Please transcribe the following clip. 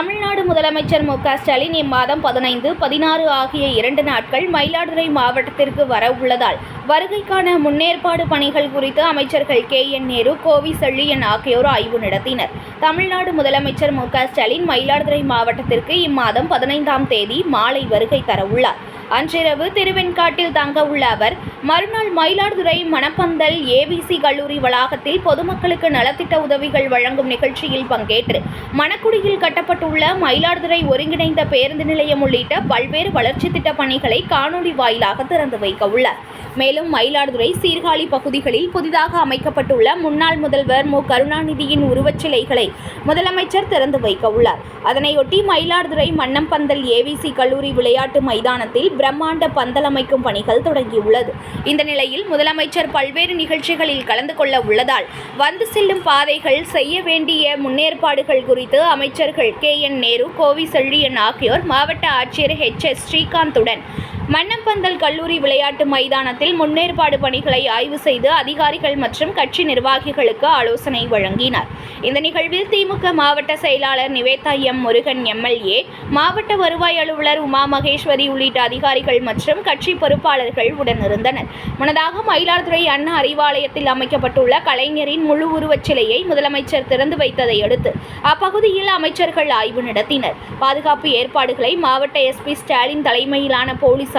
தமிழ்நாடு முதலமைச்சர் மு க ஸ்டாலின் இம்மாதம் பதினைந்து பதினாறு ஆகிய இரண்டு நாட்கள் மயிலாடுதுறை மாவட்டத்திற்கு வர உள்ளதால் வருகைக்கான முன்னேற்பாடு பணிகள் குறித்து அமைச்சர்கள் கே என் நேரு கோவி செழியன் ஆகியோர் ஆய்வு நடத்தினர். தமிழ்நாடு முதலமைச்சர் மு க ஸ்டாலின் மயிலாடுதுறை மாவட்டத்திற்கு இம்மாதம் பதினைந்தாம் தேதி மாலை வருகை தரவுள்ளார். அன்றிரவு திருவெண்காட்டில் தங்க உள்ள அவர் மறுநாள் மயிலாடுதுறை மணப்பந்தல் ஏபிசி கல்லூரி வளாகத்தில் பொதுமக்களுக்கு நலத்திட்ட உதவிகள் வழங்கும் நிகழ்ச்சியில் பங்கேற்று மணக்குடியில் கட்டப்பட்டுள்ள மயிலாடுதுறை ஒருங்கிணைந்த பேருந்து நிலையம் உள்ளிட்ட பல்வேறு வளர்ச்சி திட்ட பணிகளை காணொலி வாயிலாக திறந்து வைக்க உள்ளார். மேலும் மயிலாடுதுறை சீர்காழி பகுதிகளில் புதிதாக அமைக்கப்பட்டுள்ள முன்னாள் முதல்வர் மு. கருணாநிதியின் உருவச்சிலைகளை முதலமைச்சர் திறந்து வைக்க உள்ளார். அதனையொட்டி மயிலாடுதுறை மன்னம்பந்தல் ஏவிசி கல்லூரி விளையாட்டு மைதானத்தில் பிரம்மாண்ட பந்தல் அமைக்கும் பணிகள் தொடங்கியுள்ளது. இந்த நிலையில் முதலமைச்சர் பல்வேறு நிகழ்ச்சிகளில் கலந்து கொள்ள உள்ளதால் வந்து செல்லும் பாதைகள் செய்ய வேண்டிய முன்னேற்பாடுகள் குறித்து அமைச்சர்கள் கே என் நேரு கோவி செழியன் ஆகியோர் மாவட்ட ஆட்சியர் ஹெச் எஸ் ஸ்ரீகாந்துடன் மன்னம்பந்தல் கல்லூரி விளையாட்டு மைதானத்தில் முன்னேற்பாடு பணிகளை ஆய்வு செய்து அதிகாரிகள் மற்றும் கட்சி நிர்வாகிகளுக்கு ஆலோசனை வழங்கினார். இந்த நிகழ்வில் திமுக மாவட்ட செயலாளர் நிவேதா எம் முருகன் எம்எல்ஏ மாவட்ட வருவாய் அலுவலர் உமா மகேஸ்வரி உள்ளிட்ட அதிகாரிகள் மற்றும் கட்சி பொறுப்பாளர்கள் உடனிருந்தனர். முன்னதாக மயிலாடுதுறை அண்ணா அறிவாலயத்தில் அமைக்கப்பட்டுள்ள கலைஞரின் முழு உருவச் சிலையை முதலமைச்சர் திறந்து வைத்ததை அடுத்து அப்பகுதியில் அமைச்சர்கள் ஆய்வு நடத்தினர். பாதுகாப்பு ஏற்பாடுகளை மாவட்ட எஸ்பி ஸ்டாலின் தலைமையிலான போலீசார்